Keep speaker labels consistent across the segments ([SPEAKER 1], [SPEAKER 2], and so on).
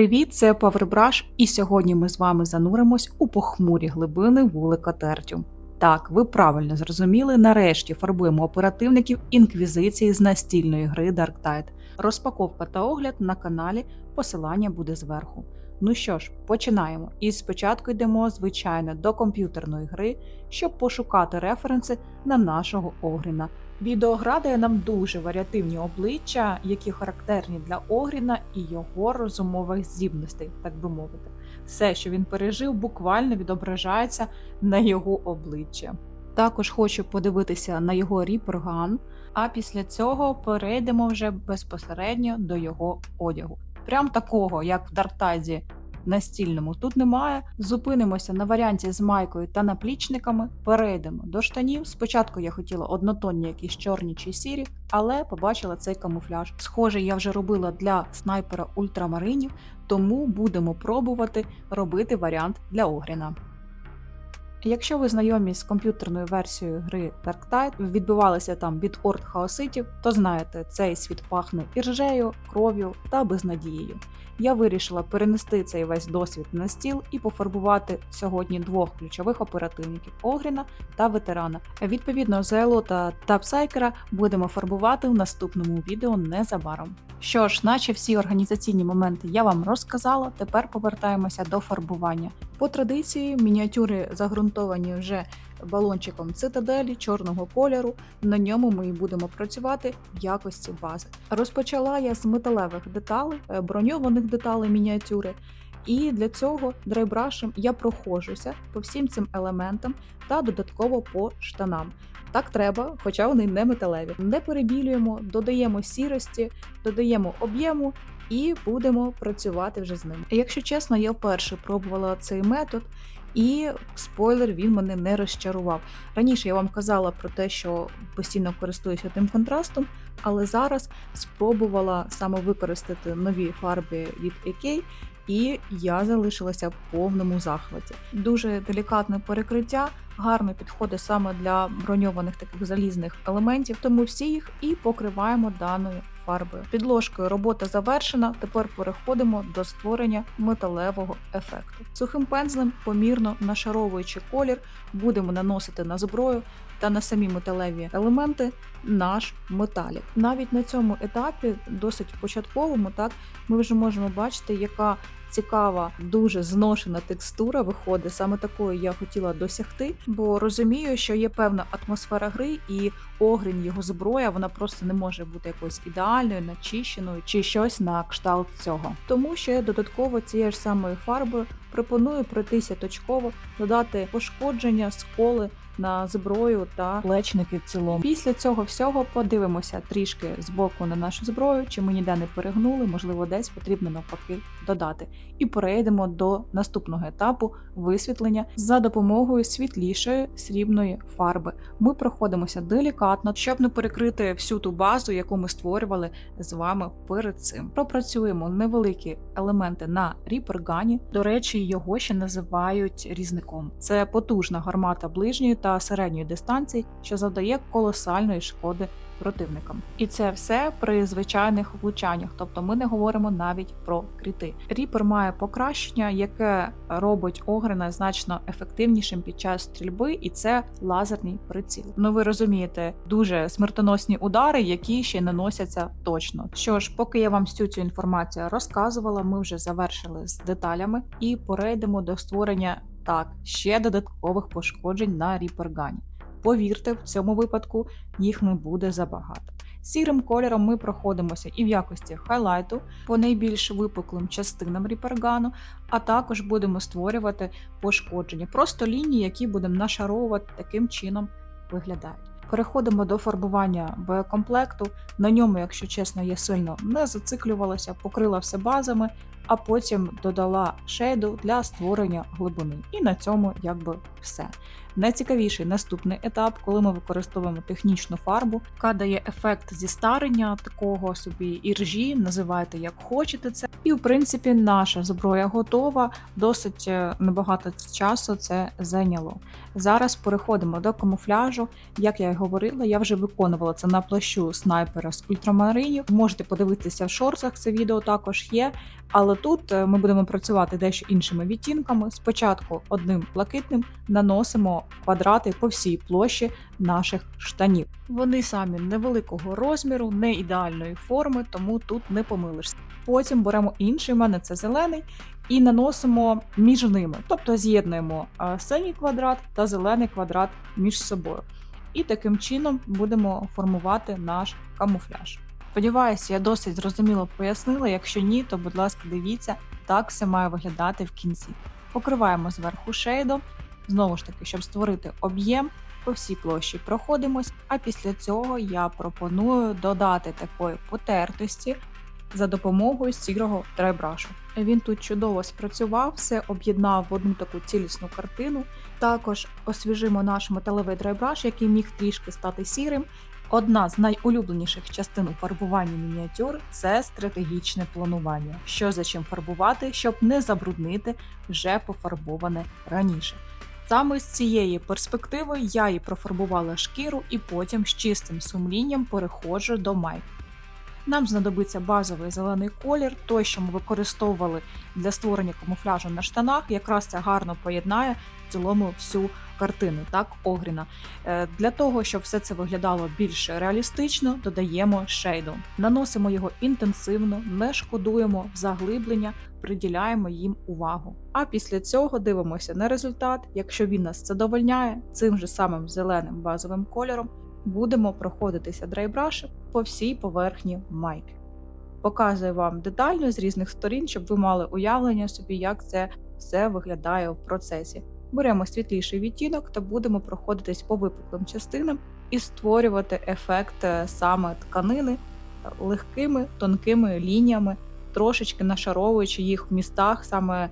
[SPEAKER 1] Привіт, це Павербраш, і сьогодні ми з вами зануримось у похмурі глибини вулика Тертю. Так, ви правильно зрозуміли, нарешті фарбуємо оперативників інквізиції з настільної гри Dark Tide. Розпаковка та огляд на каналі, посилання буде зверху. Ну що ж, починаємо. І спочатку йдемо, звичайно, до комп'ютерної гри, щоб пошукати референси на нашого Огріна. Відеогра дає нам дуже варіативні обличчя, які характерні для Огріна і його розумових здібностей, так би мовити. Все, що він пережив, буквально відображається на його обличчя. Також хочу подивитися на його ріперган, а після цього перейдемо вже безпосередньо до його одягу. Прям такого, як в Дартазі настільному, тут немає. Зупинимося на варіанті з майкою та наплічниками, перейдемо до штанів. Спочатку я хотіла однотонні, якісь чорні чи сірі, але побачила цей камуфляж. Схоже, я вже робила для снайпера ультрамаринів, тому будемо пробувати робити варіант для Огріна. Якщо ви знайомі з комп'ютерною версією гри Dark Tide, відбувалися там від орд хаоситів, то знаєте, цей світ пахне іржею, кров'ю та безнадією. Я вирішила перенести цей весь досвід на стіл і пофарбувати сьогодні двох ключових оперативників Огріна та ветерана. Відповідно, Зелота та Псайкера будемо фарбувати в наступному відео незабаром. Що ж, наче всі організаційні моменти я вам розказала. Тепер повертаємося до фарбування. По традиції мініатюри загрунтовані вже балончиком цитаделі чорного кольору. На ньому ми і будемо працювати в якості бази. Розпочала я з металевих деталей, е, броньованих деталей мініатюри. І для цього драйбрашем я проходжуся по всім цим елементам та додатково по штанам. Так треба, хоча вони не металеві. Не перебілюємо, додаємо сірості, додаємо об'єму і будемо працювати вже з ним. Якщо чесно, я вперше пробувала цей метод. І спойлер, він мене не розчарував. Раніше я вам казала про те, що постійно користуюся тим контрастом, але зараз спробувала саме використати нові фарби від AK, і я залишилася в повному захваті. Дуже делікатне перекриття, гарно підходить саме для броньованих таких залізних елементів, тому всі їх і покриваємо даною фарбою. Підложкою робота завершена. Тепер переходимо до створення металевого ефекту. Сухим пензлем, помірно нашаровуючи колір, будемо наносити на зброю та на самі металеві елементи наш металік. Навіть на цьому етапі, досить початковому, так ми вже можемо бачити, яка цікава, дуже зношена текстура виходить. Саме такою я хотіла досягти, бо розумію, що є певна атмосфера гри, і огрін його зброя вона просто не може бути якоюсь ідеальною, начищеною чи щось на кшталт цього. Тому що я додатково цією ж самою фарбою пропоную пройтися точково, додати пошкодження, сколи. На зброю та плечники в цілому. Після цього всього подивимося трішки з боку на нашу зброю, чи ми ніде не перегнули, можливо, десь потрібно навпаки додати. І перейдемо до наступного етапу висвітлення за допомогою світлішої срібної фарби. Ми проходимося делікатно, щоб не перекрити всю ту базу, яку ми створювали з вами перед цим. Пропрацюємо невеликі елементи на ріпергані. До речі, його ще називають різником. Це потужна гармата ближньої та середньої дистанції, що завдає колосальної шкоди противникам. І це все при звичайних влучаннях, тобто ми не говоримо навіть про кріти. Ріпер має покращення, яке робить Огрена значно ефективнішим під час стрільби, і це лазерний приціл. Ну ви розумієте, дуже смертоносні удари, які ще наносяться точно. Що ж, поки я вам всю цю інформацію розказувала, ми вже завершили з деталями і перейдемо до створення так ще додаткових пошкоджень на ріпергані. Повірте, в цьому випадку їх не буде забагато. Сірим кольором ми проходимося і в якості хайлайту по найбільш випуклим частинам ріпергану, а також будемо створювати пошкодження, просто лінії, які будемо нашаровувати таким чином виглядають. Переходимо до фарбування боєкомплекту. На ньому, якщо чесно, я сильно не зациклювалася, покрила все базами, а потім додала шейду для створення глибини. І на цьому якби все. Найцікавіший наступний етап, коли ми використовуємо технічну фарбу, яка дає ефект зі старення такого собі іржі, називайте як хочете це. І в принципі наша зброя готова, досить е, небагато часу це зайняло. Зараз переходимо до камуфляжу. Як я й говорила, я вже виконувала це на плащу снайпера з ультрамаринів. Можете подивитися в шорсах, це відео також є. Але тут е, ми будемо працювати дещо іншими відтінками. Спочатку одним блакитним наносимо квадрати по всій площі наших штанів. Вони самі невеликого розміру, не ідеальної форми, тому тут не помилишся. Потім беремо інший, у мене це зелений, і наносимо між ними, тобто з'єднуємо синій квадрат та зелений квадрат між собою. І таким чином будемо формувати наш камуфляж. Сподіваюся, я досить зрозуміло пояснила. Якщо ні, то будь ласка, дивіться, так все має виглядати в кінці. Покриваємо зверху шейдом, знову ж таки, щоб створити об'єм, по всій площі проходимось. А після цього я пропоную додати такої потертості за допомогою сірого драйбрашу. Він тут чудово спрацював, все об'єднав в одну таку цілісну картину. Також освіжимо наш металевий драйбраш, який міг трішки стати сірим. Одна з найулюбленіших частин у фарбуванні мініатюр це стратегічне планування. Що за чим фарбувати, щоб не забруднити вже пофарбоване раніше. Саме з цієї перспективи я і профарбувала шкіру і потім з чистим сумлінням переходжу до майки. Нам знадобиться базовий зелений колір, той, що ми використовували для створення камуфляжу на штанах, якраз це гарно поєднає в цілому всю картину, так, Огріна. Е, Для того, щоб все це виглядало більш реалістично, додаємо шейду. Наносимо його інтенсивно, не шкодуємо в заглиблення, приділяємо їм увагу. А після цього дивимося на результат. Якщо він нас задовольняє, цим же самим зеленим базовим кольором будемо проходитися драйбрашем по всій поверхні майки. Показую вам детально з різних сторін, щоб ви мали уявлення собі, як це все виглядає в процесі. Беремо світліший відтінок та будемо проходитись по випуклим частинам і створювати ефект е, саме тканини е, легкими тонкими лініями, трошечки нашаровуючи їх в містах, саме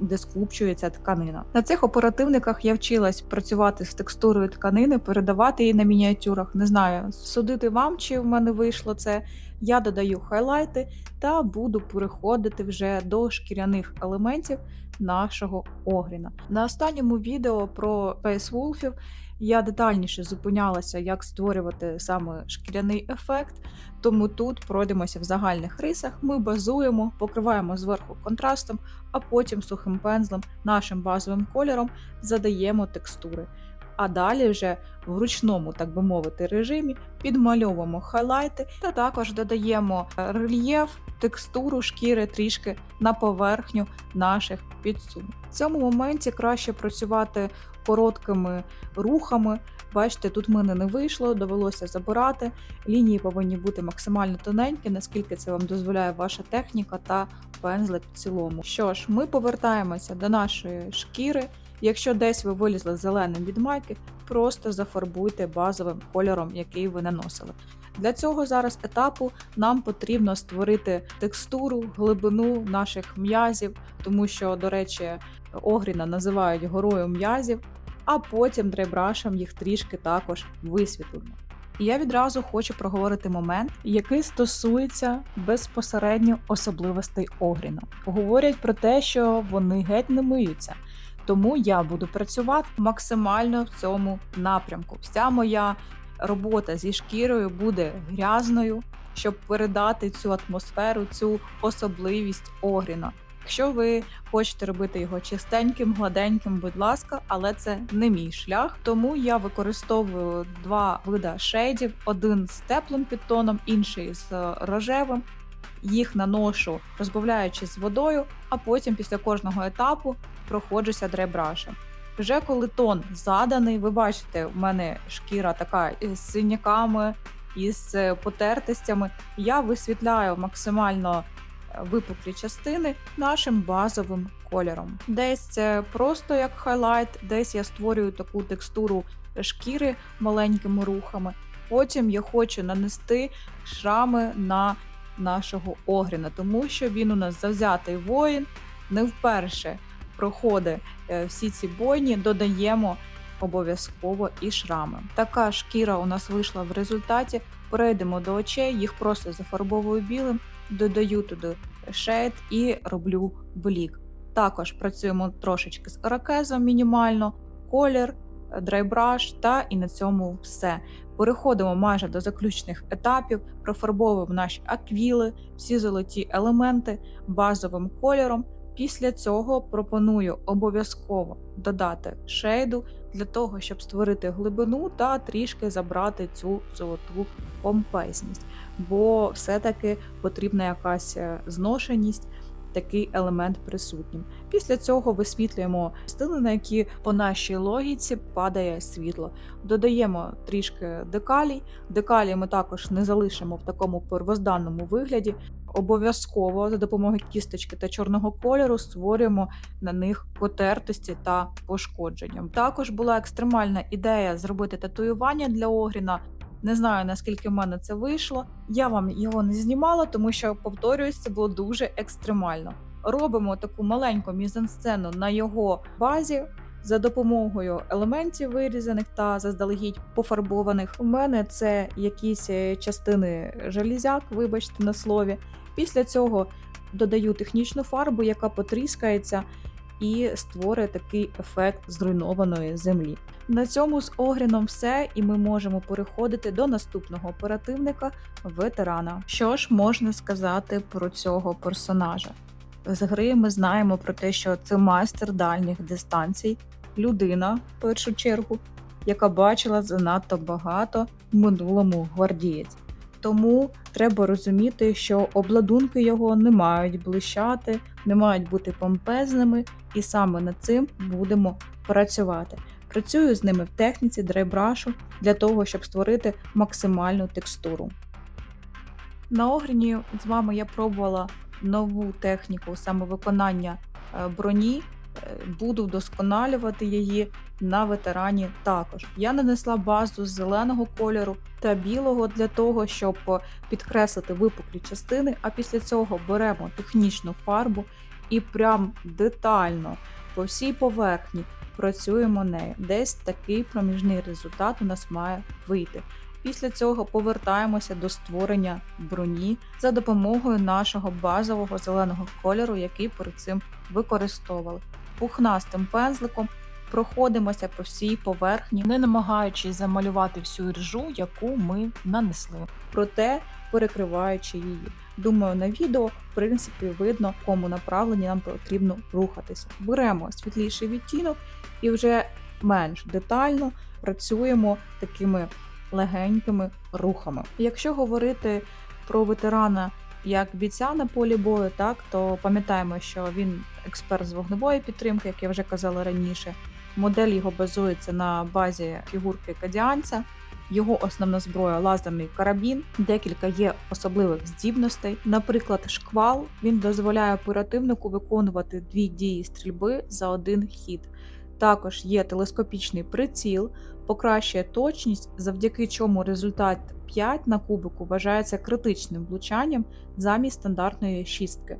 [SPEAKER 1] де скупчується тканина. На цих оперативниках я вчилась працювати з текстурою тканини, передавати її на мініатюрах. Не знаю, судити вам, чи в мене вийшло це. Я додаю хайлайти та буду переходити вже до шкіряних елементів нашого огріна. На останньому відео про фейсвулфів я детальніше зупинялася, як створювати саме шкіряний ефект. Тому тут пройдемося в загальних рисах. Ми базуємо, покриваємо зверху контрастом, а потім сухим пензлем, нашим базовим кольором задаємо текстури. А далі вже в ручному, так би мовити, режимі підмальовуємо хайлайти та також додаємо рельєф, текстуру шкіри трішки на поверхню наших підсумок. В цьому моменті краще працювати короткими рухами. Бачите, тут в мене не вийшло, довелося забирати. Лінії повинні бути максимально тоненькі, наскільки це вам дозволяє ваша техніка та пензлик в цілому. Що ж, ми повертаємося до нашої шкіри. Якщо десь ви вилізли зеленим від майки, просто зафарбуйте базовим кольором, який ви наносили. Для цього зараз етапу нам потрібно створити текстуру, глибину наших м'язів, тому що, до речі, Огріна називають горою м'язів, а потім драйбрашем їх трішки також висвітлимо. І я відразу хочу проговорити момент, який стосується безпосередньо особливостей Огріна. Говорять про те, що вони геть не миються. Тому я буду працювати максимально в цьому напрямку. Вся моя робота зі шкірою буде грязною, щоб передати цю атмосферу, цю особливість Огріна. Якщо ви хочете робити його чистеньким, гладеньким, будь ласка, але це не мій шлях. Тому я використовую два вида шейдів: один з теплим підтоном, інший з рожевим. Їх наношу, розбавляючи з водою, а потім після кожного етапу проходжуся драйбрашем. Вже коли тон заданий, ви бачите, в мене шкіра така з синяками, із потертостями. Я висвітляю максимально випуклі частини нашим базовим кольором. Десь це просто як хайлайт, десь я створюю таку текстуру шкіри маленькими рухами. Потім я хочу нанести шрами на нашого огріна, тому що він у нас завзятий воїн, не вперше проходить всі ці бойні, додаємо обов'язково і шрами. Така шкіра у нас вийшла в результаті. Перейдемо до очей, їх просто зафарбовую білим, додаю туди шейд і роблю блік. Також працюємо трошечки з ракезом мінімально, колір, драйбраш, та і на цьому все. Переходимо майже до заключних етапів, профарбовуємо наші аквіли, всі золоті елементи базовим кольором. Після цього пропоную обов'язково додати шейду для того, щоб створити глибину та трішки забрати цю золоту помпезність, бо все-таки потрібна якась е, зношеність. Такий елемент присутнім. Після цього висвітлюємо частини, на які по нашій логіці падає світло. Додаємо трішки декалій. Декалії ми також не залишимо в такому первозданному вигляді. Обов'язково за допомогою кісточки та чорного кольору створюємо на них потертості та пошкодження. Також була екстремальна ідея зробити татуювання для Огріна. Не знаю наскільки в мене це вийшло. Я вам його не знімала, тому що повторююсь, це було дуже екстремально. Робимо таку маленьку мізансцену на його базі. За допомогою елементів вирізаних та заздалегідь пофарбованих. У мене це якісь е, частини желізяк, вибачте на слові. Після цього додаю технічну фарбу, яка потріскається і створює такий ефект зруйнованої землі. На цьому з Огріном все, і ми можемо переходити до наступного оперативника ветерана. Що ж можна сказати про цього персонажа? З гри ми знаємо про те, що це майстер дальніх дистанцій, людина в першу чергу, яка бачила занадто багато в минулому гвардієць. Тому треба розуміти, що обладунки його не мають блищати, не мають бути помпезними, і саме над цим будемо працювати. Працюю з ними в техніці драйбрашу для того, щоб створити максимальну текстуру. На Огріні з вами я пробувала нову техніку саме виконання е, броні. Буду вдосконалювати її на ветерані також. Я нанесла базу з зеленого кольору та білого для того, щоб підкреслити випуклі частини, а після цього беремо технічну фарбу і прям детально по всій поверхні працюємо нею. Десь такий проміжний результат у нас має вийти. Після цього повертаємося до створення броні за допомогою нашого базового зеленого кольору, який перед цим використовували. Пухнастим пензликом проходимося по всій поверхні, не намагаючись замалювати всю ржу, яку ми нанесли, проте перекриваючи її. Думаю, на відео в принципі видно, в якому направленні нам потрібно рухатися. Беремо світліший відтінок і вже менш детально працюємо такими легенькими рухами. Якщо говорити про ветерана як бійця на полі бою, так то пам'ятаємо, що він експерт з вогневої підтримки, як я вже казала раніше. Модель його базується на базі фігурки кадіанця. Його основна зброя лазерний карабін, декілька є особливих здібностей. Наприклад, шквал він дозволяє оперативнику виконувати дві дії стрільби за один хід. Також є телескопічний приціл, покращує точність, завдяки чому результат 5 на кубику вважається критичним влучанням замість стандартної шістки.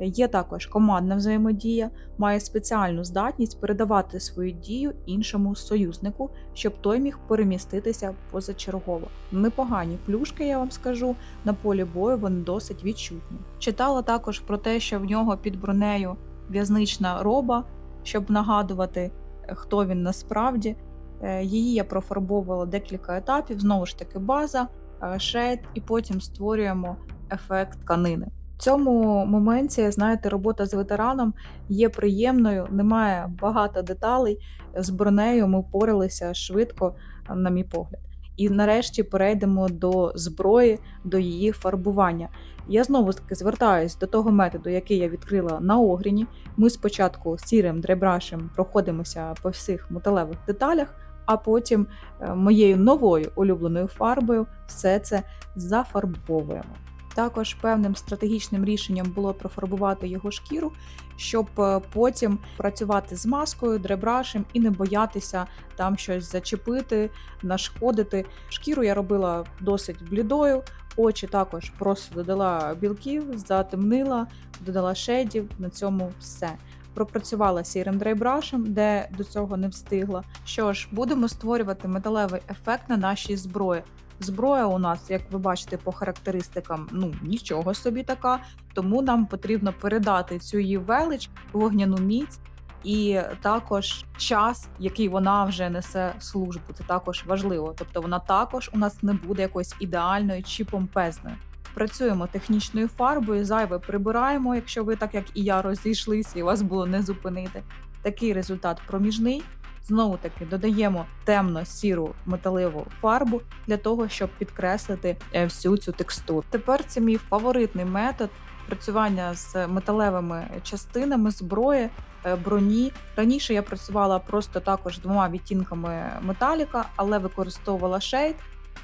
[SPEAKER 1] Є також командна взаємодія, має спеціальну здатність передавати свою дію іншому союзнику, щоб той міг переміститися позачергово. Непогані плюшки, я вам скажу, на полі бою вони досить відчутні. Читала також про те, що в нього під бронею в'язнична роба, щоб нагадувати, хто він насправді. Е, Її я профарбовувала декілька етапів, знову ж таки, база, е, шейд, і потім створюємо ефект тканини. В цьому моменті, знаєте, робота з ветераном є приємною, немає багато деталей. З бронею ми впоралися швидко, на мій погляд. І нарешті перейдемо до зброї, до її фарбування. Я знову ж таки звертаюсь до того методу, який я відкрила на огріні. Ми спочатку сірим дребрашем проходимося по всіх металевих деталях, а потім е, моєю новою улюбленою фарбою все це зафарбовуємо. Також певним стратегічним рішенням було профарбувати його шкіру, щоб е, потім працювати з маскою, дребрашем і не боятися там щось зачепити, нашкодити. Шкіру я робила досить блідою, очі також просто додала білків, затемнила, додала шедів. На цьому все. Пропрацювала сірим драйбрашем, де до цього не встигла. Що ж, будемо створювати металевий ефект на нашій зброї. Зброя у нас, як ви бачите, по характеристикам, ну нічого собі така. Тому нам потрібно передати цю її велич, вогняну міць і також час, який вона вже несе службу. Це також важливо. Тобто вона також у нас не буде якоюсь ідеальною чи помпезною. Працюємо технічною фарбою, зайве прибираємо, якщо ви так як і я розійшлися, і вас було не зупинити. Такий результат проміжний. Знову таки додаємо темно-сіру металеву фарбу для того, щоб підкреслити е, всю цю текстуру. Тепер це мій фаворитний метод працювання з металевими частинами зброї, е, броні. Раніше я працювала просто також двома відтінками металіка, але використовувала шейд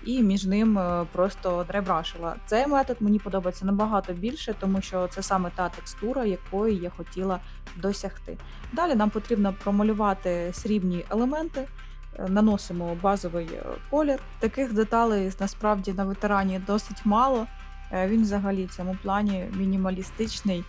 [SPEAKER 1] і між ним е, просто драйбрашила. Цей метод мені подобається набагато більше, тому що це саме та текстура, якої я хотіла досягти. Далі нам потрібно промалювати срібні елементи. е, Наносимо базовий е, колір. Таких деталей насправді на ветерані досить мало. Він взагалі в цьому плані мінімалістичний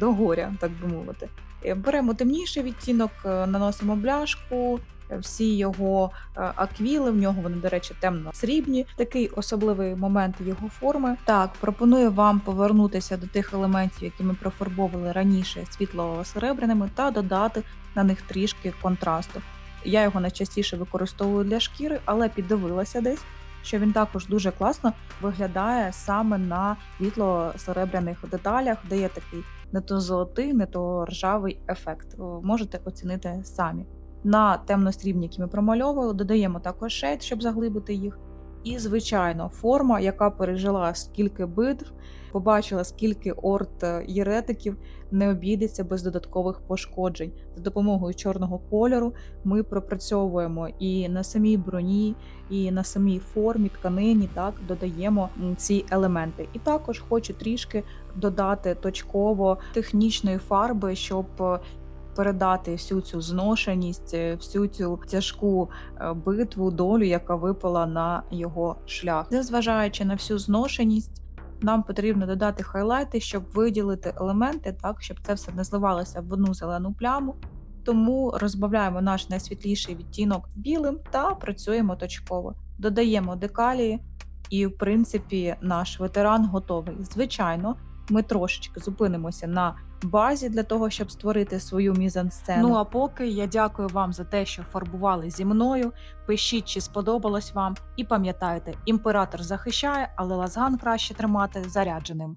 [SPEAKER 1] до горя, так би мовити. Беремо темніший відтінок, наносимо бляшку, всі його е, аквіли, в нього вони, до речі, темно-срібні. Такий особливий момент його форми. Так, пропоную вам повернутися до тих елементів, які ми профарбовували раніше світло-серебряними, та додати на них трішки контрасту. Я його найчастіше використовую для шкіри, але піддивилася десь, що він також дуже класно виглядає саме на світло-серебряних деталях, де є такий не то золотий, не то ржавий ефект. Можете оцінити самі. На темно-срібні, які ми промальовували, додаємо також шейд, щоб заглибити їх. І, звичайно, форма, яка пережила скільки битв, побачила, скільки орд е, єретиків, не обійдеться без додаткових пошкоджень. За допомогою чорного кольору ми пропрацьовуємо і на самій броні, і на самій формі, тканині так додаємо ці елементи. І також хочу трішки додати точково технічної фарби, щоб е, передати всю цю зношеність, е, всю цю тяжку е, битву, долю, яка випала на його шлях. Незважаючи на всю зношеність. Нам потрібно додати хайлайти, щоб виділити елементи, так щоб це все не зливалося в одну зелену пляму. Тому розбавляємо наш найсвітліший відтінок білим та працюємо точково. Додаємо декалії, і, в принципі, наш ветеран готовий. Звичайно, ми трошечки зупинимося на базі для того, щоб створити свою мізансцену. Ну а поки я дякую вам за те, що фарбували зі мною. Пишіть, чи сподобалось вам, і пам'ятайте, імператор захищає, але лазган краще тримати зарядженим.